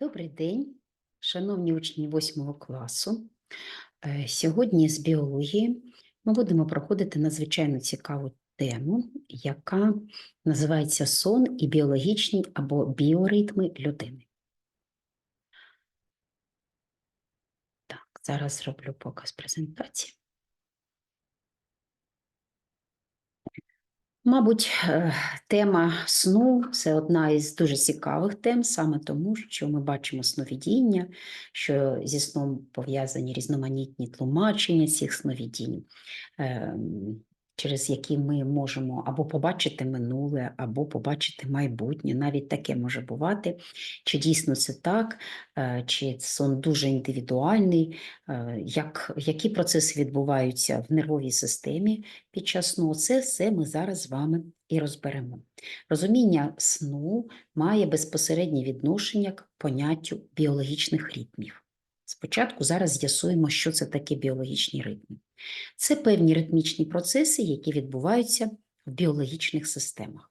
Добрий день, шановні учні 8 класу. Е, Сьогодні з біології ми будемо проходити надзвичайно цікаву тему, яка називається сон і біологічні або біоритми людини. Так, зараз зроблю показ презентації. Мабуть, е, тема сну це одна із дуже цікавих тем, саме тому, що ми бачимо сновидіння, що зі сном пов'язані різноманітні тлумачення цих сновидінь, ем, через які ми можемо або побачити минуле, або побачити майбутнє. Навіть таке може бувати. Чи дійсно це так, е, чи сон дуже індивідуальний, е, як, які процеси відбуваються в нервовій системі під час сну, це все ми зараз з вами і розберемо. Розуміння сну має безпосереднє відношення к поняттю біологічних ритмів. Спочатку зараз з'ясуємо, що це таке біологічні ритми. Це певні ритмічні процеси, які відбуваються в біологічних системах.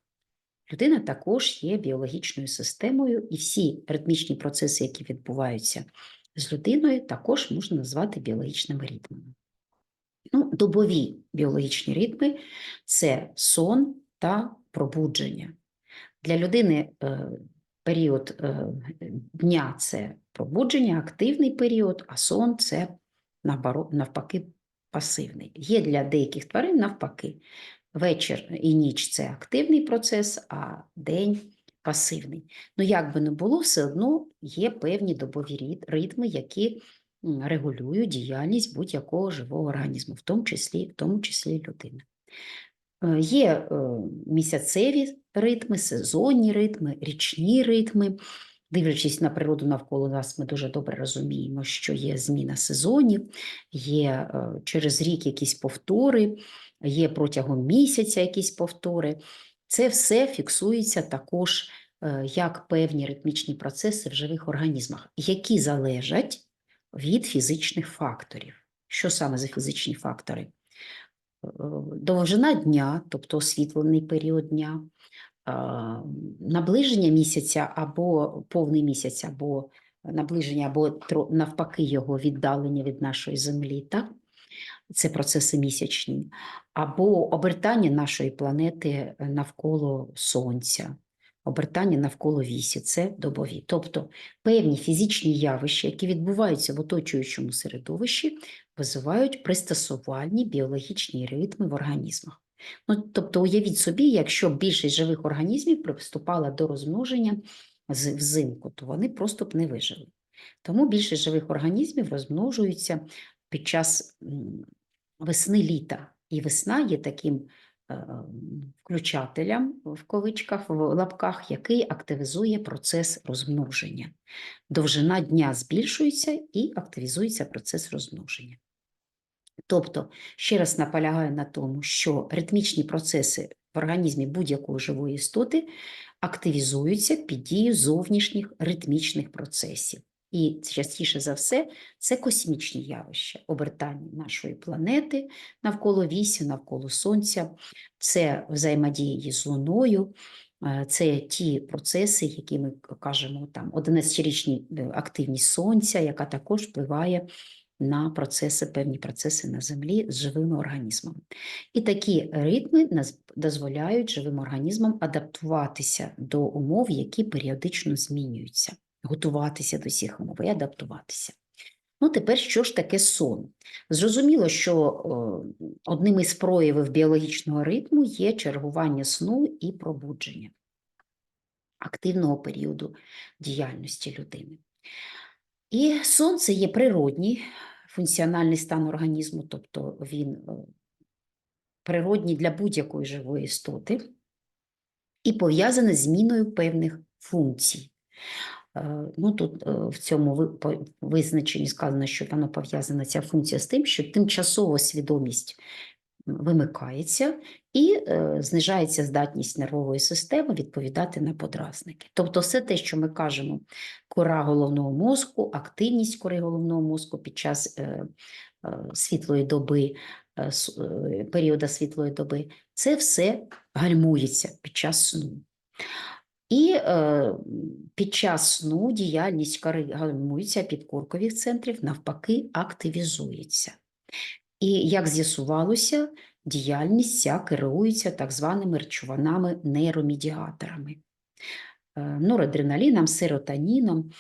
Людина також є біологічною системою, і всі ритмічні процеси, які відбуваються з людиною, також можна назвати біологічними ритмами. Ну, добові біологічні ритми це сон та пробудження. Для людини е, період е, дня це пробудження, активний період, а сон це навпаки пасивний. Є для деяких тварин навпаки. Вечір і ніч це активний процес, а день пасивний. Ну, як би не було, все одно є певні добові ритми, які регулюють діяльність будь-якого живого організму, в тому числі, в тому числі людини. Е, Є е, місяцеві ритми, сезонні ритми, річні ритми. Дивлячись на природу навколо нас, ми дуже добре розуміємо, що є зміна сезонів, є е, через рік якісь повтори, є протягом місяця якісь повтори. Це все фіксується також як певні ритмічні процеси в живих організмах, які залежать від фізичних факторів. Що саме за фізичні фактори? Е, Довжина дня, тобто освітлений період дня, наближення місяця або повний місяць, або наближення, або навпаки його віддалення від нашої землі, так? це процеси місячні, або обертання нашої планети навколо Сонця, обертання навколо вісі це добові. Тобто певні фізичні явища, які відбуваються в оточуючому середовищі, визивають пристосувальні біологічні ритми в організмах. Ну, тобто, уявіть собі, якщо більшість живих організмів приступала до розмноження взимку, то вони просто б не вижили. Тому більшість живих організмів розмножуються під час весни-літа. І весна є таким е, в кавичках, в лапках, який активізує процес розмноження. Довжина дня збільшується і активізується процес розмноження. Тобто, ще раз наполягаю на тому, що ритмічні процеси в організмі будь-якої живої істоти активізуються під дією зовнішніх ритмічних процесів. І частіше за все це космічні явища, обертання нашої планети навколо вісі, навколо Сонця, це взаємодії з Луною, е, це ті процеси, які ми кажемо там 11-річні е, активність Сонця, яка також впливає на процеси, певні процеси на Землі з живими організмами. І такі ритми дозволяють живим організмам адаптуватися до умов, які періодично змінюються, готуватися до цих умов і адаптуватися. Ну, тепер що ж таке сон? Зрозуміло, що одним із проявів біологічного ритму є чергування сну і пробудження активного періоду діяльності людини. І сон це є природній функціональний стан організму, тобто він природній для будь-якої живої істоти і пов'язаний з зміною певних функцій. Е, Ну, тут е, в цьому визначенні сказано, що воно пов'язана ця функція з тим, що тимчасово свідомість вимикається і е, знижається здатність нервової системи відповідати на подразники. Тобто, все те, що ми кажемо, кора головного мозку, активність кори головного мозку під час світлої доби, періоду світлої доби, це все гальмується під час сну. І е, під час сну діяльність гальмується, підкоркових центрів навпаки активізується. І як з'ясувалося, діяльність ця керується так званими речовинами нейромедіаторами, е, норадреналіном, серотоніном,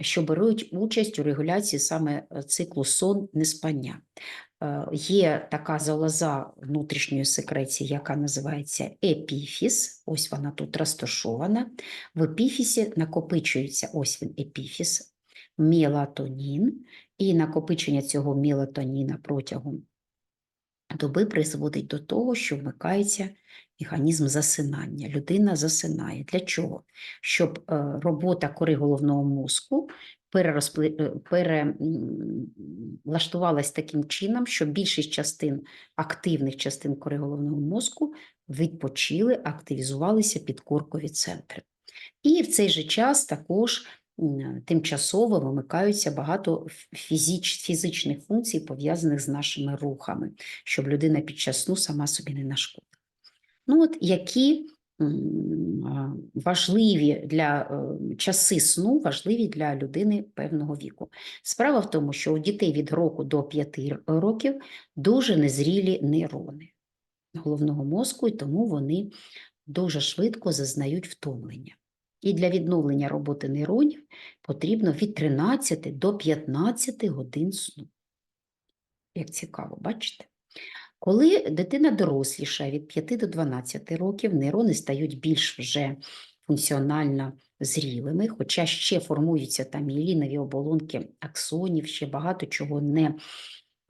що беруть участь у регуляції саме е, циклу сон-неспання. Е, Є така залоза внутрішньої секреції, яка називається епіфіс. Ось вона тут розташована. В епіфісі накопичується ось він епіфіс, мелатонін, і накопичення цього мелатоніна протягом доби призводить до того, що вмикається механізм засинання. Людина засинає. Для чого? Щоб е, робота кори головного мозку перелаштувалась таким чином, що більшість частин активних частин кори головного мозку відпочили, активізувалися підкоркові центри. І в цей же час також тимчасово вимикаються багато фізич, фізичних функцій, пов'язаних з нашими рухами, щоб людина під час сну сама собі не нашкодила. Ну от які важливі для е, часи сну, важливі для людини певного віку. Справа в тому, що у дітей від року до 5 років дуже незрілі нейрони головного мозку, і тому вони дуже швидко зазнають втомлення. І для відновлення роботи нейронів потрібно від 13 до 15 годин сну. Як цікаво, бачите? Коли дитина доросліша від 5 до 12 років, нейрони стають більш вже функціонально зрілими, хоча ще формуються там міелінові оболонки аксонів, ще багато чого не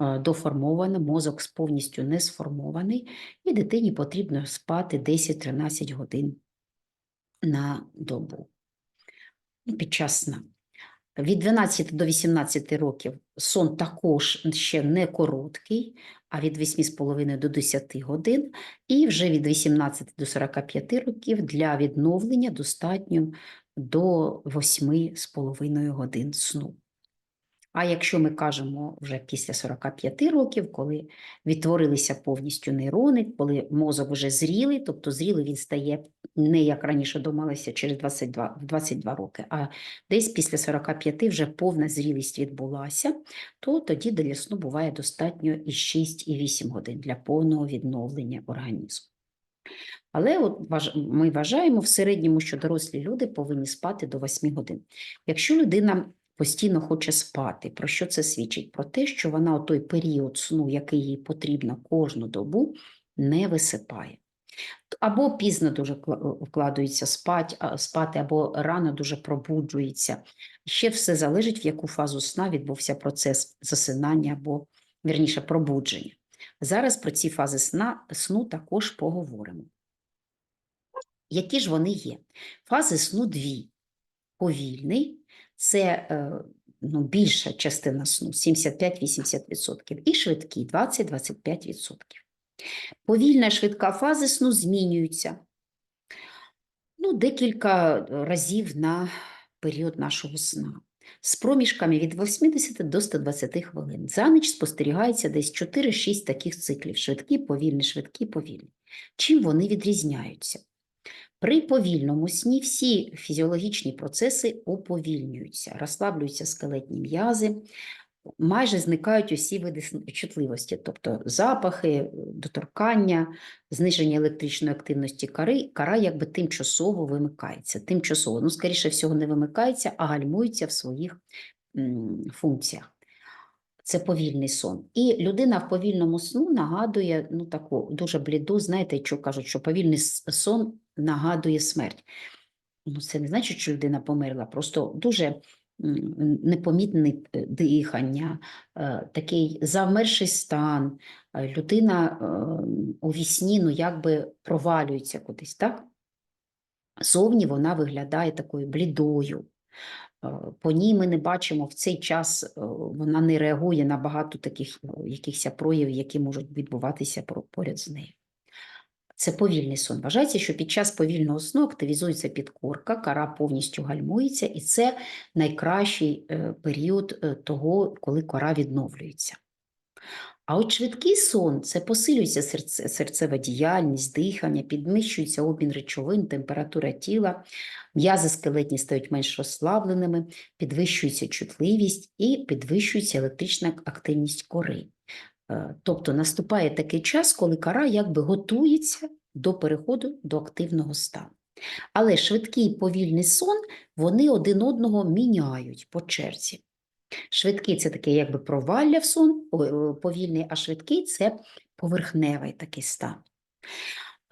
е, доформовано, мозок повністю не сформований, і дитині потрібно спати 10-13 годин на добу ну, під час сна. Від 12 до 18 років сон також ще не короткий, а від 8,5 до 10 годин, і вже від 18 до 45 років для відновлення достатньо до 8,5 годин сну. А якщо ми кажемо вже після 45 років, коли відтворилися повністю нейрони, коли мозок вже зрілий, тобто зрілий він стає не як раніше думалося через 22, 22 роки, а десь після 45 вже повна зрілість відбулася, то тоді для сну буває достатньо і 6, і 8 годин для повного відновлення організму. Але от ми вважаємо в середньому, що дорослі люди повинні спати до 8 годин. Якщо людина постійно хоче спати. Про що це свідчить? Про те, що вона у той період сну, який їй потрібно кожну добу, не висипає. Або пізно дуже вкладається спати, або рано дуже пробуджується. Ще все залежить, в яку фазу сна відбувся процес засинання або, вірніше, пробудження. Зараз про ці фази сна, сну також поговоримо. Які ж вони є? Фази сну дві: повільний це е, ну, більша частина сну 75-80%, і швидкі 20-25%. Повільна швидка фази сну змінюються ну, декілька разів на період нашого сна. З проміжками від 80 до 120 хвилин. За ніч спостерігається десь 4-6 таких циклів: швидкі, повільні, швидкі, повільні. Чим вони відрізняються? При повільному сні всі фізіологічні процеси уповільнюються, розслаблюються скелетні м'язи, майже зникають усі види чутливості, тобто запахи, доторкання, зниження електричної активності кори, кара якби тимчасово вимикається. Тимчасово, ну, скоріше всього, не вимикається, а гальмується в своїх функціях. Це повільний сон. І людина в повільному сну нагадує ну, таку дуже бліду, знаєте, що кажуть, що повільний сон нагадує смерть. Ну, Це не значить, що людина померла, просто дуже непомітне дихання, е, такий завмерший стан, е, людина е, у вісні ну, якби провалюється кудись, так? Зовні вона виглядає такою блідою. По ній ми не бачимо в цей час, вона не реагує на багато таких якихось проявів, які можуть відбуватися поряд з нею. Це повільний сон. Вважається, що під час повільного сну активізується підкорка, кара повністю гальмується, і це найкращий е, період е, того, коли кора відновлюється. А от швидкий сон це посилюється серце, серцева діяльність, дихання, підвищується обмін речовин, температура тіла, м'язи скелетні стають менш розслабленими, підвищується чутливість і підвищується електрична активність кори. Е, Тобто наступає такий час, коли кора якби готується до переходу до активного стану. Але швидкий і повільний сон вони один одного міняють по черзі. Швидкий це таке якби провалля в сон, повільний, а швидкий це поверхневий такий стан.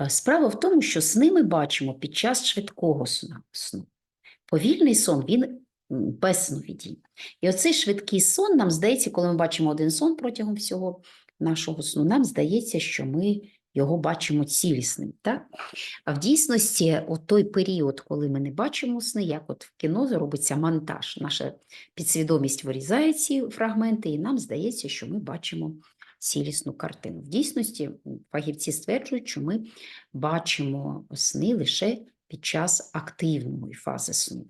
Е, Справа в тому, що сни ми бачимо під час швидкого сну. Повільний сон він без сновидінь. І оцей швидкий сон нам здається, коли ми бачимо один сон протягом всього нашого сну, нам здається, що ми його бачимо цілісним. Так? А в дійсності, от той період, коли ми не бачимо сни, як от в кіно робиться монтаж, наша підсвідомість вирізає ці фрагменти, і нам здається, що ми бачимо цілісну картину. В дійсності фахівці стверджують, що ми бачимо сни лише під час активної фази сну.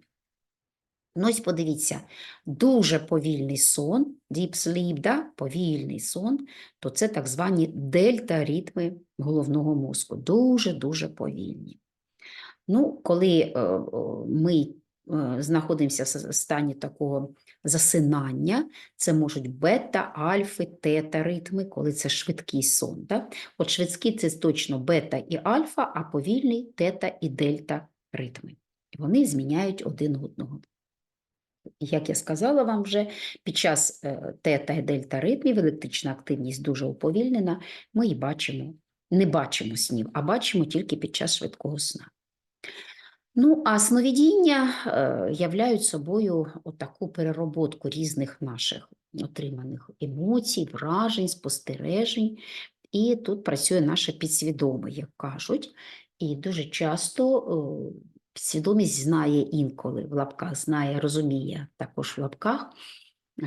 Ну, ось подивіться, дуже повільний сон, deep sleep, да? повільний сон, то це так звані дельта-ритми головного мозку. Дуже-дуже повільні. Ну, коли е, е, ми е, знаходимося в стані такого засинання, це можуть бета, альфи, тета ритми, коли це швидкий сон. Да? От швидкий це точно бета і альфа, а повільний тета і дельта ритми. І Вони зміняють один одного. Як я сказала вам вже, під час е, тета і дельта ритмів електрична активність дуже уповільнена, ми і бачимо, не бачимо снів, а бачимо тільки під час швидкого сна. Ну, а сновидіння е, являють собою отаку перероботку різних наших отриманих емоцій, вражень, спостережень. І тут працює наше підсвідоме, як кажуть. І дуже часто підсвідомість знає інколи в лапках, знає, розуміє також в лапках,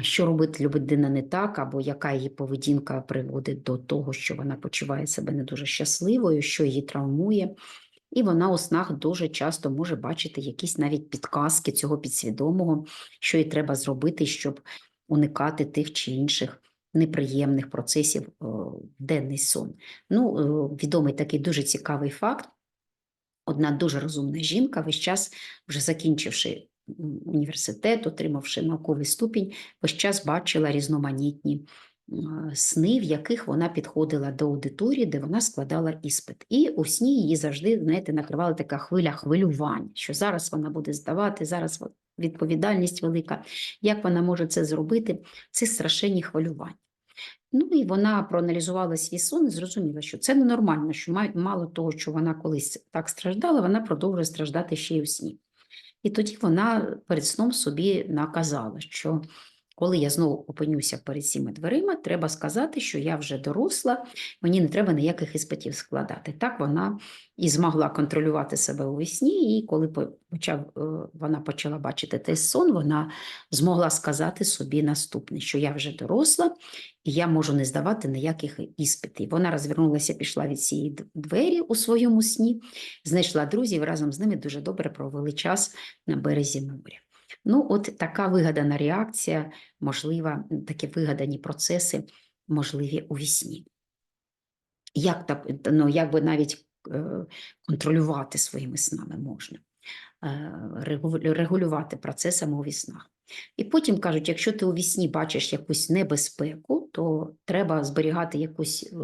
що робить людина не так, або яка її поведінка приводить до того, що вона почуває себе не дуже щасливою, що її травмує. І вона у снах дуже часто може бачити якісь навіть підказки цього підсвідомого, що їй треба зробити, щоб уникати тих чи інших неприємних процесів в денний сон. Ну, відомий такий дуже цікавий факт. Одна дуже розумна жінка, весь час, вже закінчивши університет, отримавши науковий ступінь, весь час бачила різноманітні сни, в яких вона підходила до аудиторії, де вона складала іспит. І у сні її завжди, знаєте, накривала така хвиля хвилювань, що зараз вона буде здавати, зараз відповідальність велика. Як вона може це зробити? Це страшенні хвилювання. Ну і вона проаналізувала свій сон і зрозуміла, що це ненормально, що ма- мало того, що вона колись так страждала, вона продовжує страждати ще й у сні. І тоді вона перед сном собі наказала, що коли я знову опинюся перед цими дверима, треба сказати, що я вже доросла, мені не треба ніяких іспитів складати. Так вона і змогла контролювати себе у сні, і коли почав, е, вона почала бачити той сон, вона змогла сказати собі наступне, що я вже доросла, і я можу не здавати ніяких іспитів. Вона розвернулася, пішла від цієї двері у своєму сні, знайшла друзів, разом з ними дуже добре провели час на березі моря. Ну, от така вигадана реакція, можлива, такі вигадані процеси можливі у вісні. Як, так, ну, як би навіть е, контролювати своїми снами можна, е, регулювати процесами у віснах. І потім кажуть, якщо ти у вісні бачиш якусь небезпеку, то треба зберігати якусь е,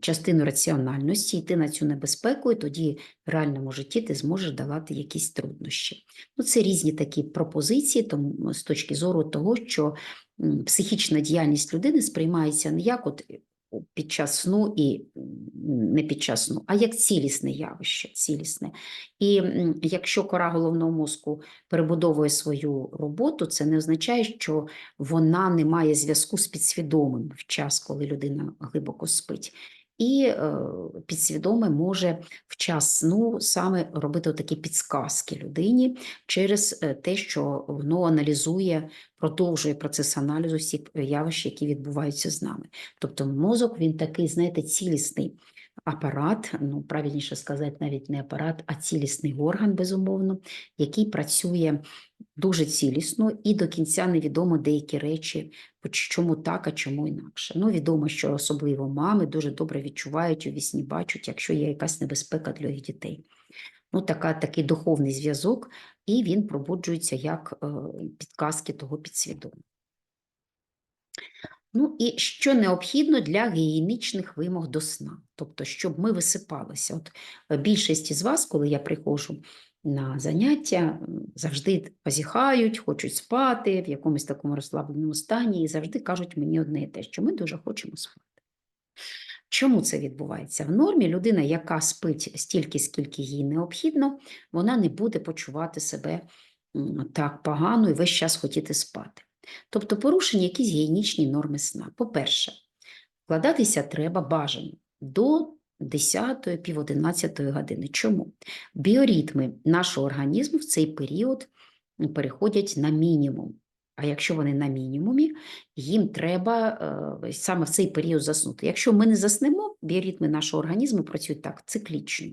частину раціональності, йти на цю небезпеку, і тоді в реальному житті ти зможеш давати якісь труднощі. Ну, це різні такі пропозиції, тому з точки зору того, що психічна діяльність людини сприймається не як от під час сну і не під час сну, а як цілісне явище, цілісне. І якщо кора головного мозку перебудовує свою роботу, це не означає, що вона не має зв'язку з підсвідомим в час, коли людина глибоко спить. І е, підсвідоме може в час сну саме робити такі підсказки людині через е, те, що воно аналізує, продовжує процес аналізу всіх явищ, які відбуваються з нами. Тобто мозок він такий, знаєте, цілісний апарат, ну правильніше сказати, навіть не апарат, а цілісний орган, безумовно, який працює дуже цілісно і до кінця невідомо деякі речі, чому так, а чому інакше. Ну, відомо, що особливо мами дуже добре відчувають у вісні, бачать, якщо є якась небезпека для їх дітей. Ну, така, такий духовний зв'язок, і він пробуджується як е, підказки того підсвідомого. Ну і що необхідно для гігієнічних вимог до сна, тобто, щоб ми висипалися. От е, більшість із вас, коли я приходжу на заняття, завжди позіхають, хочуть спати в якомусь такому розслабленому стані, і завжди кажуть мені одне і те, що ми дуже хочемо спати. Чому це відбувається? В нормі людина, яка спить стільки, скільки їй необхідно, вона не буде почувати себе так погано і весь час хотіти спати. Тобто порушені якісь гігієнічні норми сна. По-перше, вкладатися треба бажано до 10 пів 11 години. Чому? Біоритми нашого організму в цей період переходять на мінімум. А якщо вони на мінімумі, їм треба е, саме в цей період заснути. Якщо ми не заснемо, біоритми нашого організму працюють так циклічно.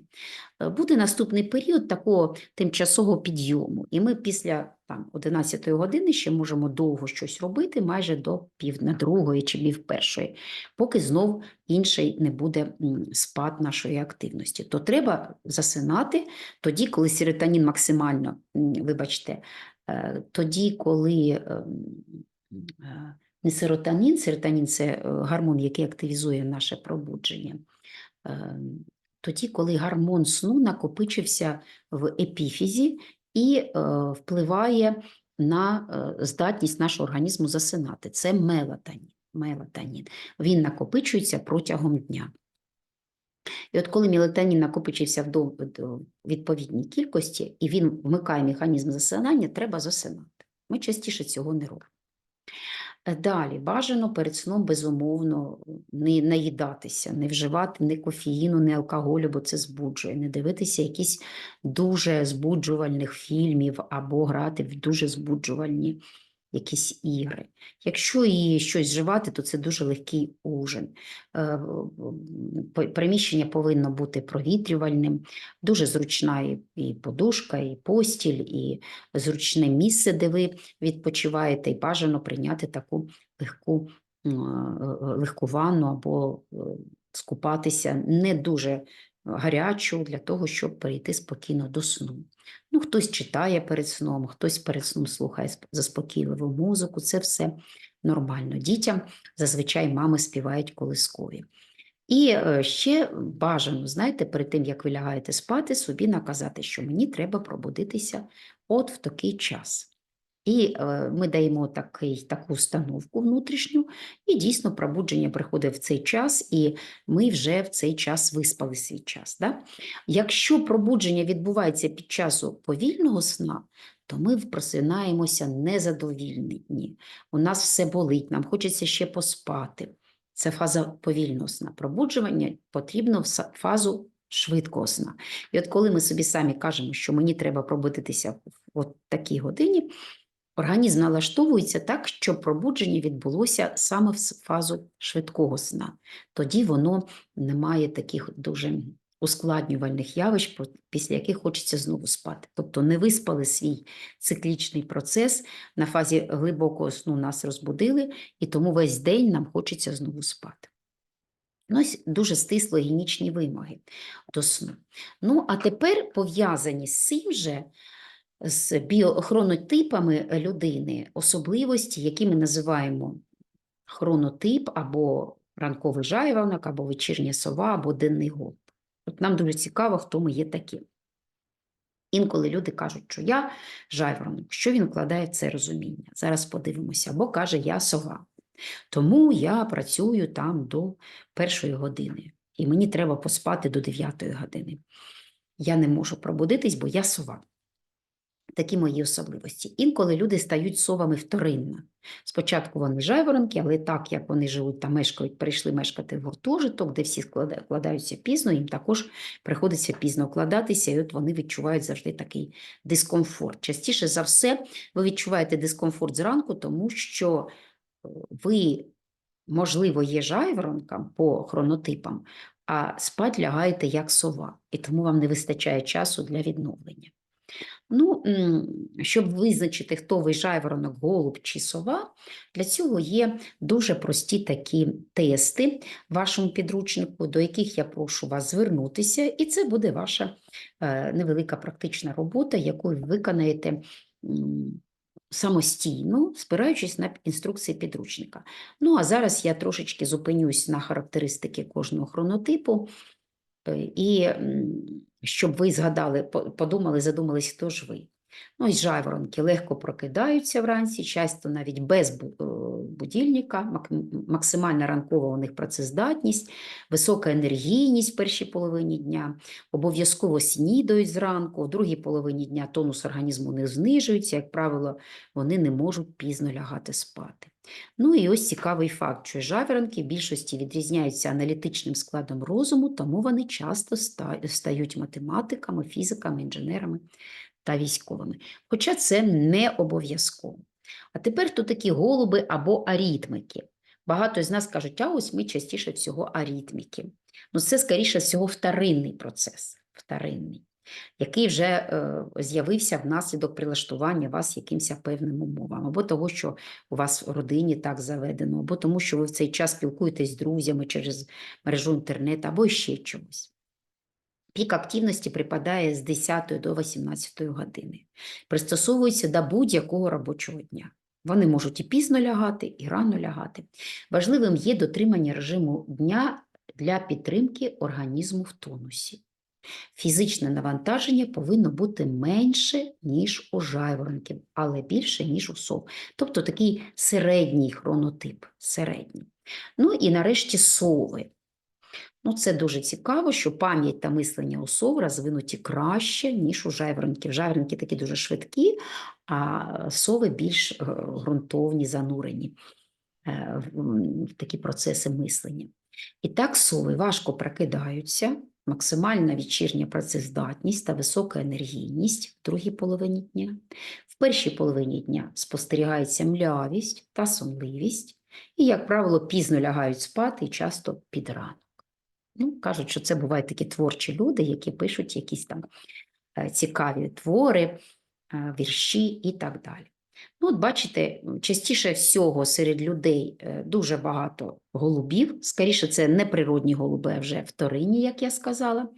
Е, Буде наступний період такого тимчасового підйому, і ми після там, 11 години ще можемо довго щось робити, майже до пів на другої чи пів першої, поки знов інший не буде спад нашої активності. То треба засинати тоді, коли серотонін максимально, вибачте, тоді, коли ем, е, не серотонін, серотонін це е, гормон, який активізує наше пробудження. Е, Тоді, коли гормон сну накопичився в епіфізі і е, впливає на е, здатність нашого організму засинати. Це мелатонін. мелатонін. Він накопичується протягом дня. І от коли мелатонін накопичився в відповідній кількості, і він вмикає механізм засинання, треба засинати. Ми частіше цього не робимо. Е, Далі бажано перед сном безумовно не наїдатися, не вживати ні кофеїну, ні алкоголю, бо це збуджує, не дивитися якісь дуже збуджувальних фільмів або грати в дуже збуджувальні якісь ігри. Якщо і щось вживати, то це дуже легкий ужин. Е, Приміщення повинно бути провітрювальним, дуже зручна і, подушка, і постіль, і зручне місце, де ви відпочиваєте, і бажано прийняти таку легку, е, легку ванну або е, скупатися не дуже гарячу для того, щоб перейти спокійно до сну. Ну, хтось читає перед сном, хтось перед сном слухає заспокійливу музику, це все нормально. Дітям зазвичай мами співають колискові. І е, ще бажано, знаєте, перед тим, як ви лягаєте спати, собі наказати, що мені треба пробудитися от в такий час. І е, ми даємо такий, таку установку внутрішню, і дійсно пробудження приходить в цей час, і ми вже в цей час виспали свій час. Да? Якщо пробудження відбувається під часу повільного сна, то ми просинаємося незадовільні. У нас все болить, нам хочеться ще поспати. Це фаза повільного сна. Пробуджування потрібно в фазу швидкого сна. І от коли ми собі самі кажемо, що мені треба пробудитися в такій годині, організм налаштовується так, щоб пробудження відбулося саме в фазу швидкого сна. Тоді воно не має таких дуже ускладнювальних явищ, після яких хочеться знову спати. Тобто не виспали свій циклічний процес, на фазі глибокого сну нас розбудили, і тому весь день нам хочеться знову спати. Ну, дуже стисло гігієнічні вимоги до сну. Ну, а тепер пов'язані з цим же, з біохронотипами людини, особливості, які ми називаємо хронотип або ранковий жайворонок, або вечірня сова, або денний голуб. От нам дуже цікаво, хто ми є такі. Інколи люди кажуть, що я жайворонок, що він вкладає в це розуміння. Зараз подивимося, або каже, я сова. Тому я працюю там до першої години, і мені треба поспати до дев'ятої години. Я не можу пробудитись, бо я сова. Такі мої особливості. Інколи люди стають совами вторинно. Спочатку вони жайворонки, але так як вони живуть та мешкають, прийшли мешкати в гуртожиток, де всі вкладаються пізно, їм також приходиться пізно вкладатися, і от вони відчувають завжди такий дискомфорт. Частіше за все, ви відчуваєте дискомфорт зранку, тому що е, ви, можливо, є жайворонком по хронотипам, а спать лягаєте як сова, і тому вам не вистачає часу для відновлення. Ну, щоб визначити, хто ви жайворонок, голуб чи сова, для цього є дуже прості такі тести в вашому підручнику, до яких я прошу вас звернутися, і це буде ваша е, невелика практична робота, яку ви виконаєте самостійно, спираючись на інструкції підручника. Ну, а зараз я трошечки зупинюсь на характеристики кожного хронотипу. Е, І щоб ви згадали, подумали, задумались, хто ж ви. Ну, і жайворонки легко прокидаються вранці, часто навіть без е, будильника, максимальна ранкова у них працездатність, висока енергійність в першій половині дня, обов'язково снідають зранку, в другій половині дня тонус організму не знижується, як правило, вони не можуть пізно лягати спати. Ну і ось цікавий факт, що жаворонки в більшості відрізняються аналітичним складом розуму, тому вони часто стають математиками, фізиками, інженерами та військовими. Хоча це не обов'язково. А тепер тут такі голуби або арітмики. Багато з нас кажуть, а ось ми частіше всього арітміки. Ну, це, скоріше всього, вторинний процес, вторинний, який вже е, з'явився внаслідок прилаштування вас якимось певним умовам, або того, що у вас в родині так заведено, або тому, що ви в цей час спілкуєтесь з друзями через мережу інтернету, або ще чомусь. Пік активності припадає з 10 до 18 години. Пристосовується до будь-якого робочого дня. Вони можуть і пізно лягати, і рано лягати. Важливим є дотримання режиму дня для підтримки організму в тонусі. Фізичне навантаження повинно бути менше, ніж у жайворонків, але більше, ніж у сов. Тобто такий середній хронотип. Середній. Ну і нарешті сови. Ну, це дуже цікаво, що пам'ять та мислення у сов розвинуті краще, ніж у жайворонків. Жайворонки такі дуже швидкі, а сови більш е, ґрунтовні, занурені е, в такі процеси мислення. І так сови важко прокидаються, максимальна вечірня працездатність та висока енергійність в другій половині дня. В першій половині дня спостерігається млявість та сонливість, і, як правило, пізно лягають спати і часто під ранок. Ну, кажуть, що це бувають такі творчі люди, які пишуть якісь там е, цікаві твори, е, вірші і так далі. Ну, от бачите, частіше всього серед людей е, дуже багато голубів. Скоріше, це не природні голуби, а вже вторинні, як я сказала.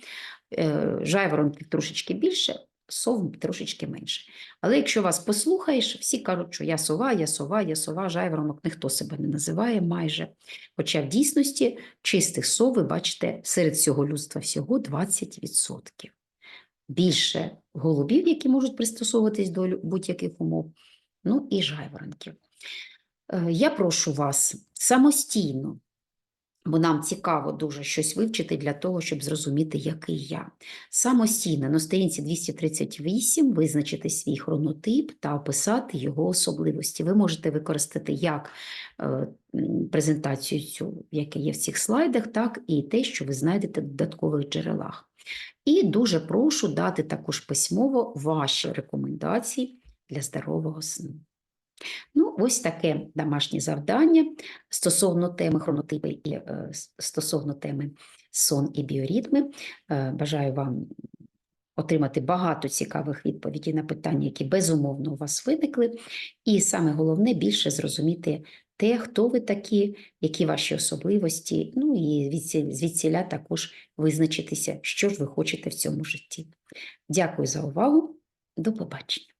Е, Жайворонків трошечки більше, сов трошечки менше. Але якщо вас послухаєш, всі кажуть, що я сова, я сова, я сова, жайворонок, ніхто себе не називає майже. Хоча в дійсності чистих сов, ви бачите, серед всього людства всього 20%. Більше голубів, які можуть пристосовуватись до будь-яких умов, ну і жайворонків. Е, Я прошу вас самостійно, бо нам цікаво дуже щось вивчити для того, щоб зрозуміти, який я. Самостійно на сторінці 238 визначити свій хронотип та описати його особливості. Ви можете використати як е, презентацію цю, яка є в цих слайдах, так і те, що ви знайдете в додаткових джерелах. І дуже прошу дати також письмово ваші рекомендації для здорового сну. Ну, ось таке домашнє завдання стосовно теми хронотипи і е, стосовно теми сон і біоритми. Е, Бажаю вам отримати багато цікавих відповідей на питання, які безумовно у вас виникли. І саме головне більше зрозуміти те, хто ви такі, які ваші особливості, ну і звідсіля також визначитися, що ж ви хочете в цьому житті. Дякую за увагу. До побачення.